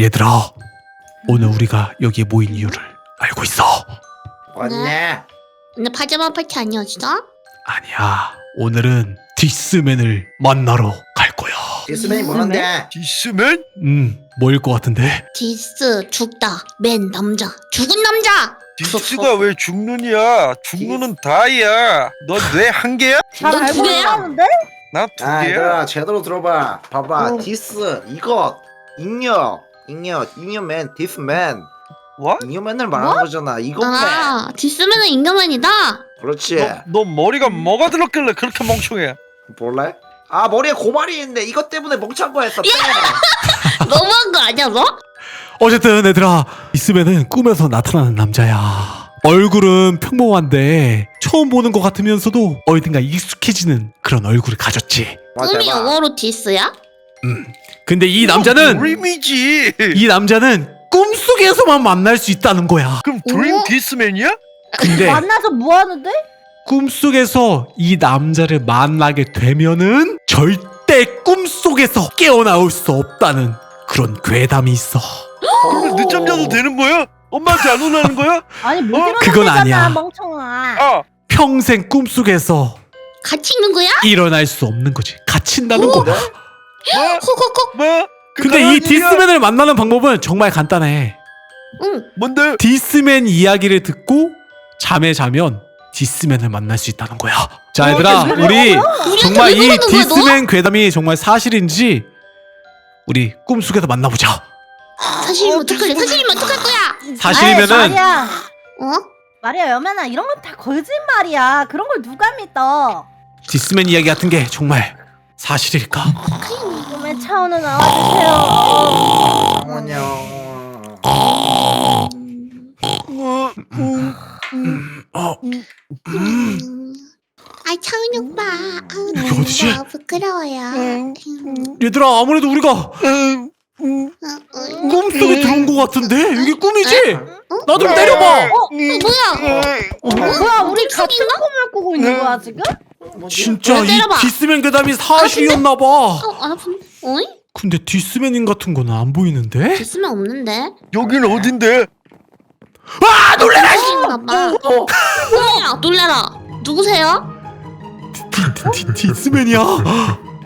얘들아, 오늘 우리가 여기에 모인 이유를 알고 있어. 왔네. 근데 파자마 파티 아니었어? 아니야, 오늘은 디스맨을 만나러 갈 거야. 디스맨이 뭐는데? 디스맨? 음, 뭐일 것 같은데? 디스 죽다 맨 남자 죽은 남자 디스가 왜 죽느냐? 죽느는 다이야. 넌 뇌 한 개야? 잘 넌 알고 두 개야? 있다는데? 나 두 아, 개야. 얘들아 제대로 들어봐. 봐봐, 어. 디스 이거 잉여, 잉여, 잉여맨, 디스맨, 뭐? 잉여맨을 말하는 거잖아. 이것맨. 아 디스맨은 인간맨이다 그렇지. 너, 너 머리가 뭐가 들었길래 그렇게 멍청해? 볼래? 아 머리에 고말이 있는데 이것 때문에 멍청한 거였어. 빼. 너무한 거 아니야 너? 어쨌든 얘들아, 디스맨은 꿈에서 나타나는 남자야. 얼굴은 평범한데 처음 보는 것 같으면서도 어디든가 익숙해지는 그런 얼굴을 가졌지. 꿈이 봐. 영어로 디스야? 근데 이 남자는 드림이지. 이 남자는 꿈속에서만 만날 수 있다는 거야. 그럼 드림 오. 디스맨이야? 근데 만나서 뭐 하는데? 꿈속에서 이 남자를 만나게 되면은 절대 꿈속에서 깨어나올 수 없다는 그런 괴담이 있어. 근데 늦잠 자도 되는 거야? 엄마한테 안 혼나는 거야? 아니 못 어? 일어나잖아 그건 아니야. 멍청아. 아, 평생 꿈속에서 같이 있는 거야? 일어날 수 없는 거지. 갇힌다는 거야. 뭐? 콕콕콕 뭐? 그 근데 이? 디스맨을 만나는 방법은 정말 간단해. 응 뭔데? 디스맨 이야기를 듣고 잠에 자면 디스맨을 만날 수 있다는 거야. 자, 얘들아, 이게 우리 정말 왜 이 그러는 거야, 너? 디스맨 괴담이 정말 사실인지 우리 꿈속에서 만나보자. 사실이면 어떡할래 사실이면 어떡할 거야 사실이면은 말이야. 어? 말이야 여면아 이런 건 다 거짓말이야. 그런 걸 누가 믿어? 디스맨 이야기 같은 게 정말 사실일까? 꿈의 차원은 나와주세요. 안녕. 어, 음, 어, 음. 아이 차은이 오빠 아우 이게 어디지? 부끄러워요 음. 얘들아, 아무래도 우리가 음, 음, 어, 어. 꿈속에 들어온 것 같은데 이게 꿈이지? 어? 나좀 때려봐. 어, 뭐야 어, 뭐야 우리 같은? 꿈을 꾸고 있는 거야 지금? 진짜 왜 이 때려봐? 디스맨 괴담이 사실이었나 봐. 어, 안 아픈데? 어이? 근데 디스맨인 같은 거는 안 보이는데? 디스맨 없는데? 여기는 어딘데? 아, 놀래라! 인가 봐 어, 어머야 놀래라 누구세요? 디, 디, 디스맨이야.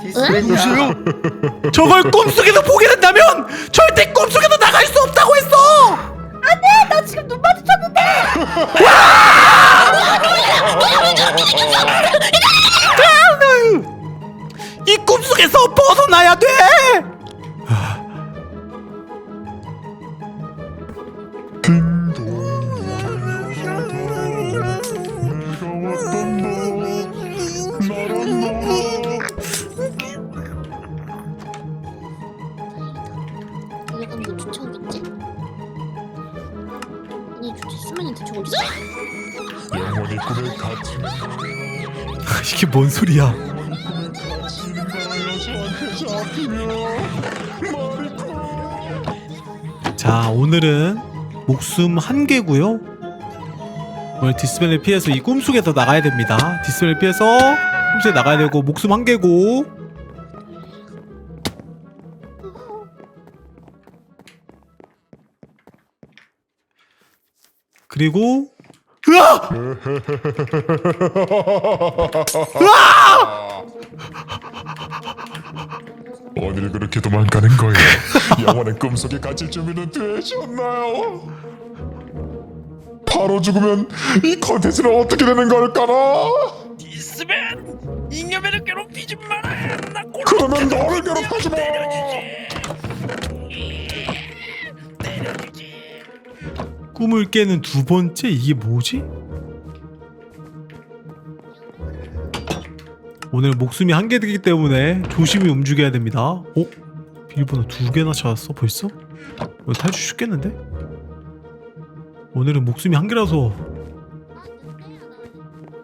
디스맨이야. 여보세요? 저걸 꿈속에서 보게 된다면 절대 꿈속에서 나갈 수 없다고 했어. 나 지금 눈 마주쳤는데. 뭐 쫓아오겠지? 아니 저 디스맨이 대체 어디서? 영원히 꿈에 갇히는 이게 뭔 소리야? 자, 오늘은 목숨 한 개고요. 오늘 디스맨을 피해서 이 꿈속에서 나가야 됩니다. 디스맨을 피해서 꿈속에 나가야 되고 목숨 한 개고. 그리고 으아! 어딜 그렇게 도망가는 거예요? 영원한 꿈속에 갇힐 준비는 되셨나요? 바로 죽으면 이 컨텐츠는 어떻게 되는 걸까나? 디스맨! 잉여맨을 괴롭히지 마라! 나. 그러면 너를 괴롭히지 마! 꿈을 깨는 두 번째 이게 뭐지? 오늘 목숨이 한 개 되기 때문에 조심히 움직여야 됩니다. 어? 비밀번호 두 개나 찾았어 벌써? 이거 탈출 쉽겠는데? 오늘은 목숨이 한 개라서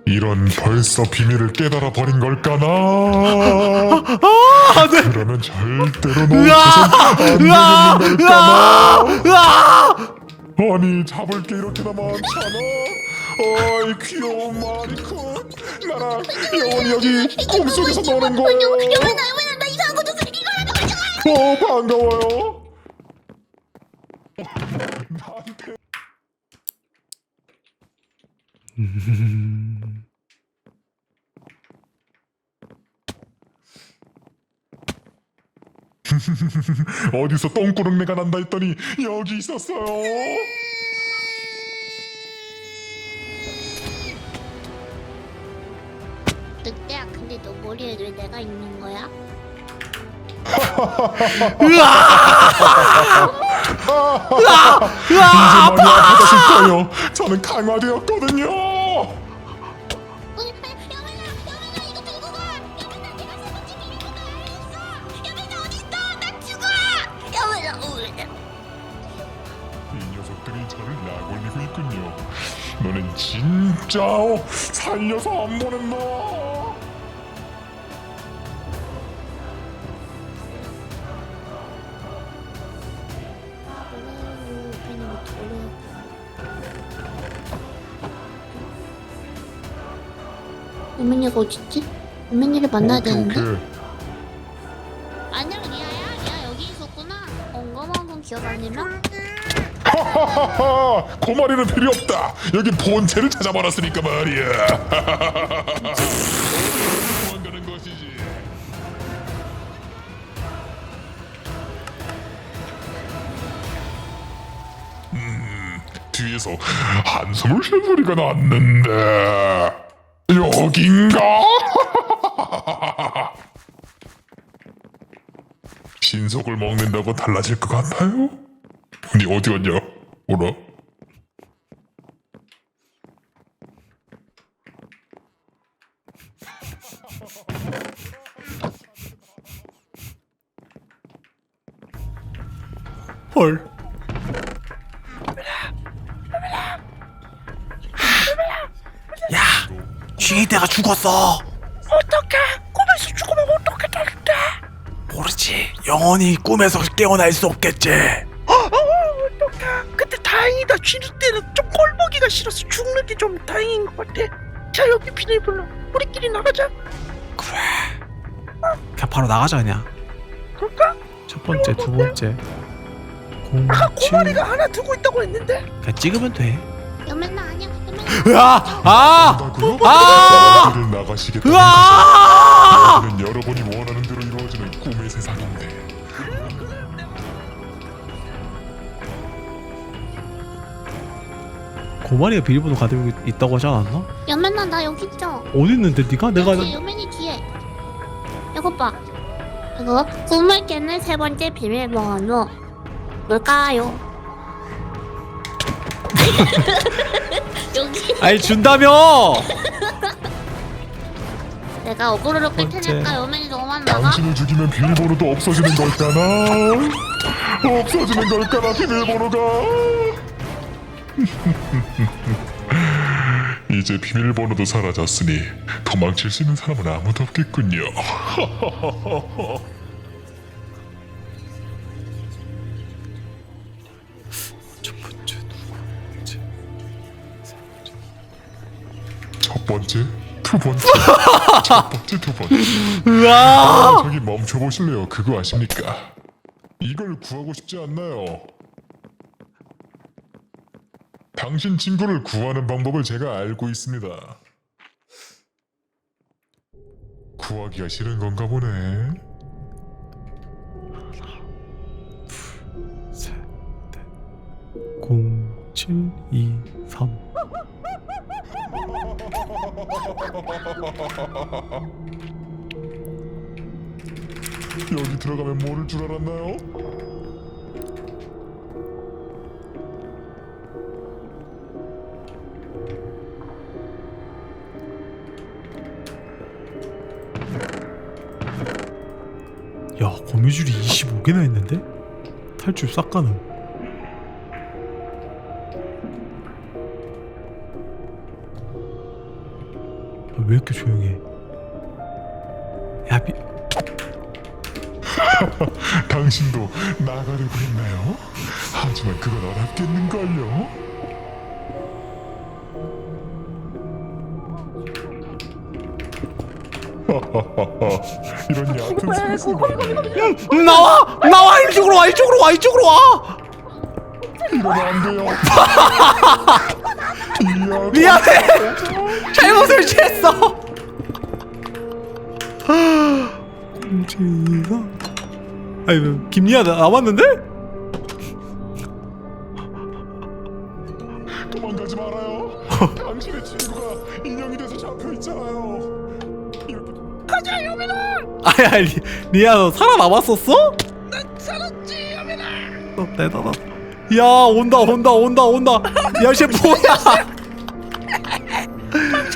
이런 벌써 비밀을 깨달아 버린 걸까나? 아, 네. 그러면 절대로 으아! 안! 되는 으아! 걸까나? 으아! 아니 잡을 게 이렇게나 많잖아. 어이 귀여운 마리콘. 나랑 영원히 여기 꿈속에서 노는 거예요 여만아 여만아 나 이상한 거 줬어 이거 어 반가워요. 나한테 어디서 똥구렁내가 난다 했더니 여기 있었어요. 늑대야 근데 너 머리에 왜 내가 있는 거야? 이제 많이 아파졌을 거예요. 저는 강화되었거든요. 이 녀석들이 저를 약올리고 있군요. 너는 진짜 어, 살려서 안 보낸다. 유민이가 어딨지? 유민이를 만나야 오케이, 되는데. 오케이. 하하하하 고마리는 필요 없다. 여기 본체를 찾아버렸으니까 말이야. 음 뒤에서 한숨을 쉬는 소리가 났는데. 여긴가? 신속을 먹는다고 달라질 것 같나요? 아니 어디 갔냐? 오라? 헐. 야, 쥐대가 죽었어. 영원히 꿈에서 깨어날 수 없겠지. 어, 어, 어떡해 근데 다행이다 죽을 때는 좀 꼴보기가 싫어서 죽는 게 좀 다행인 것 같아 자 여기 비밀번호 우리끼리 나가자 그래. 그냥 바로 나가자 그냥. 그럴까? 첫 번째, 두 번째. 공, 아 칠. 고마리가 하나 두고 있다고 했는데 그냥 찍으면 돼. 여민아 아니야. 여민아. 으아! 아! 아! 어디를 나가시겠다는 으아! 것은 여러분이 원하는 고마리가 비밀번호 가지고 있다고 하지 않았나? 여민아 나 여기 있죠. 어디 있는데 네가 내가 여기 여민이 뒤에. 이거 봐. 이거 꿈을 깨는 세 번째 비밀번호 뭘까요? 여기 아니 준다며. 내가 어그로를 끌. 테니까 여민이 너만 나가. 당신을 죽이면 비밀번호도 없어지는 걸까나? 없어지는 걸까나 비밀번호가? 이제 비밀번호도 사라졌으니 도망칠 수 있는 사람은 아무도 없겠군요. 첫 번째, 두 번째. 첫 번째, 두 번째, 첫 번째, 두 번째. 으아! 저기 멈춰 보실래요? 그거 아십니까? 이걸 구하고 싶지 않나요? 당신 친구를 구하는 방법을 제가 알고 있습니다. 구하기가 싫은 건가 보네. 셋, 넷. 공, 칠, 이, 삼. 여기 들어가면 모를 줄 알았나요? 야, 거미줄이 25개나 있는데? 탈출 싹 가능. 아, 왜 이렇게 조용해? 야, 미... 당신도 나가려고 했나요? 하지만 그건 어렵겠는걸요? 이런 얕은 세상에 음, 나와! 나와! 이쪽으로 와! 이쪽으로 와! 이쪽으로 와! 이러면 안 돼요. 이야, 미안해 잘못을 취했어 김치가 아이고 김리아 나- 남았는데? 도망가지 말아요. 당신의 친구가 인형이 돼서 잡혀 있잖아요. 아야 리, 리아 너 살아남았었어? 난 살았지 여민아. 어, 대단하다. 야 온다 온다 온다 온다. 야쟤 뭐야?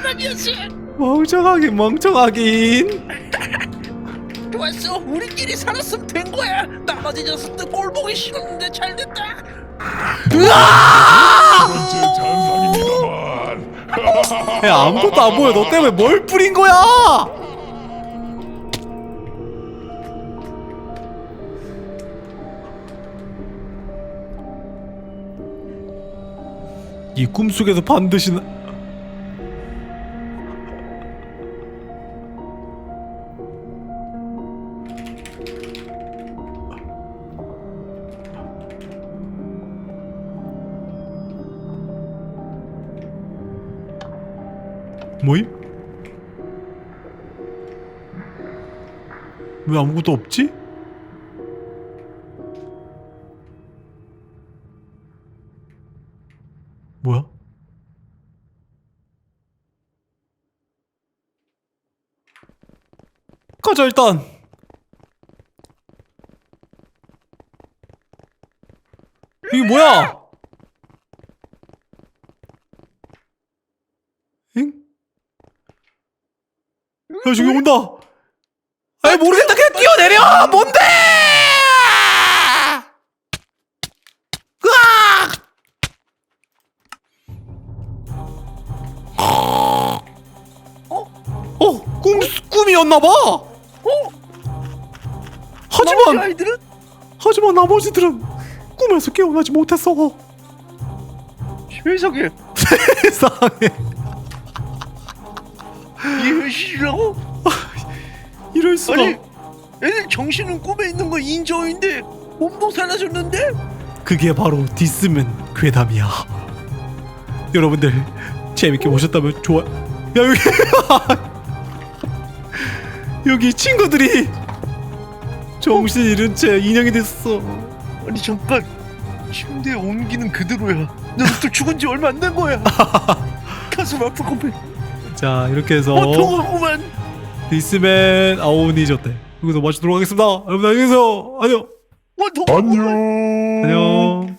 아니었어. 멍청하긴 멍청하긴. 좋았어 우리끼리 살았으면 된 거야. 나머지 녀석들 꼴 보기 싫었는데 잘 됐다. 번째 잔상입니다만. 야 아무것도 안 보여. 너 때문에 뭘 뿌린 거야 이 꿈속에서 반드시 나... 뭐임? 왜 아무것도 없지? 가자 일단. 이게 뭐야? 응? 야 저기 온다. 아이 모르겠다. 그냥 뛰어내려! 뭔데! 으악! 어? 꿈, 꿈이었나봐 하지만 아이들은 하지만 나머지들은 꿈에서 깨어나지 못했어 세상에 세상에 이게 현실이라고? 이럴 수가 아니 애들 정신은 꿈에 있는 거 인정인데 몸도 사라졌는데? 그게 바로 디스면 괴담이야. 여러분들 재밌게 보셨다면 좋아. 야 여기 여기 친구들이 정신 잃은 채 인형이 됐어. 아니 잠깐 침대에 옮기는 그대로야 녀석들 죽은 지 얼마 안 된 거야 가슴 것같 자 이렇게 해서 어 통하구만 디스맨 아오니졌대. 여기서 마치도록 하겠습니다. 여러분 안녕히 계세요. 안녕. 어 통... 안녕. 안녕.